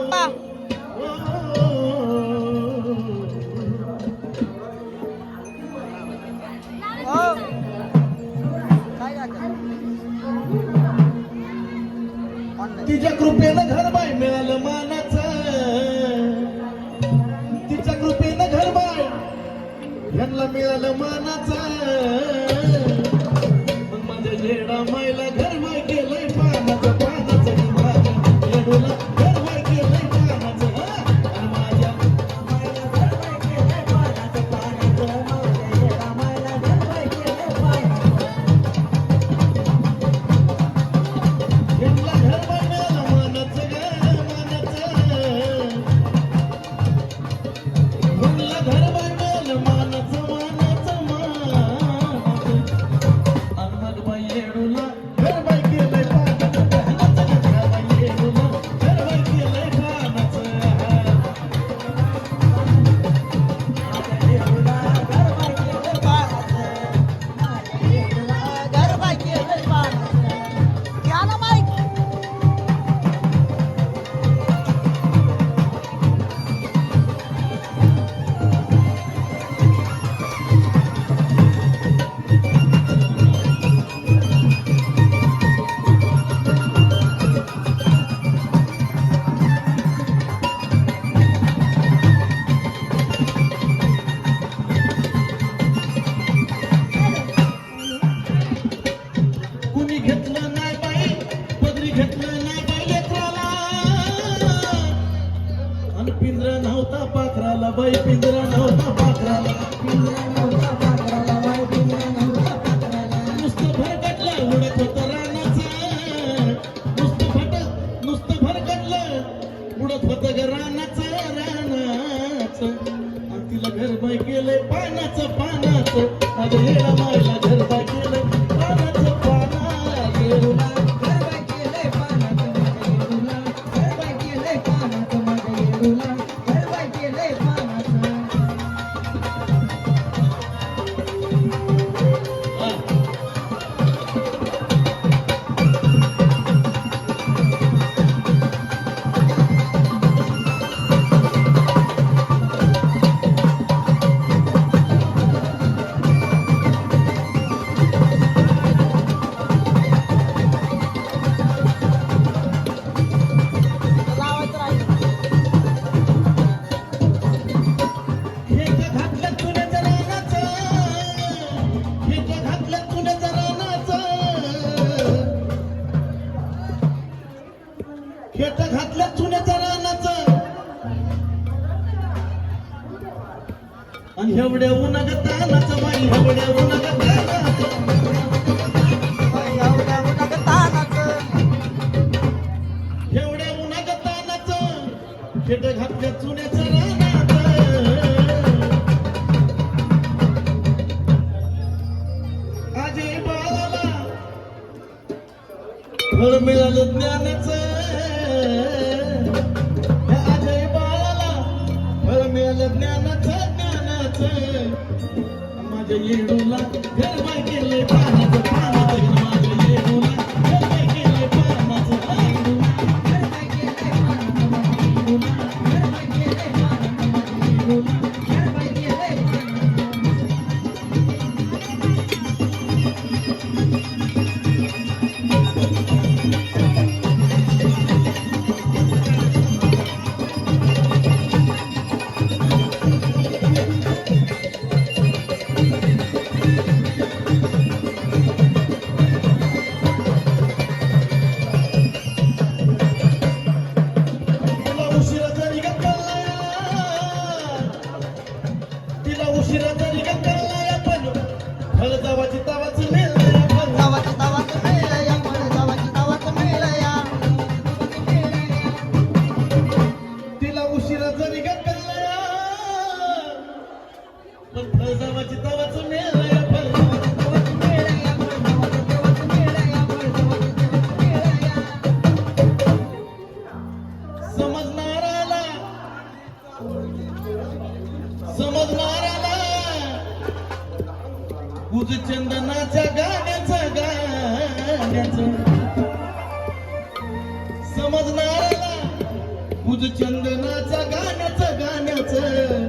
बाप्पा. तिच्या कृपेनं घर घरबाई मिळालं मानाच. तिच्या कृपेनं घरबाई ह्यांना मिळालं मानाच. माझ्या येडा मायला घरबाई केलंय पानाचं पानाचं माझ्या पाखराला बाई पिंजरा नव्हता पाखराला पिंजरा नव्हता नुसतं भरकटलं उडत होतं नुसतं फट नुसतं भरकटलं उडत होतं ग रानाचं तिला घर बाय केलंय पानाचं पानाचं. माझ्या घर बाय केलंय पानाचं पाना Lula. पेट घातल्या चुन्याच्या रानाच. आणि एवढ्या उन्हागत तानाच बाई एवढ्या उन्हागत கையிடுள்ள चंदनाच्या गाण्याचा गाण्याचं. समजणारा तुझ चंदनाचा गाण्याचं गाण्याचं.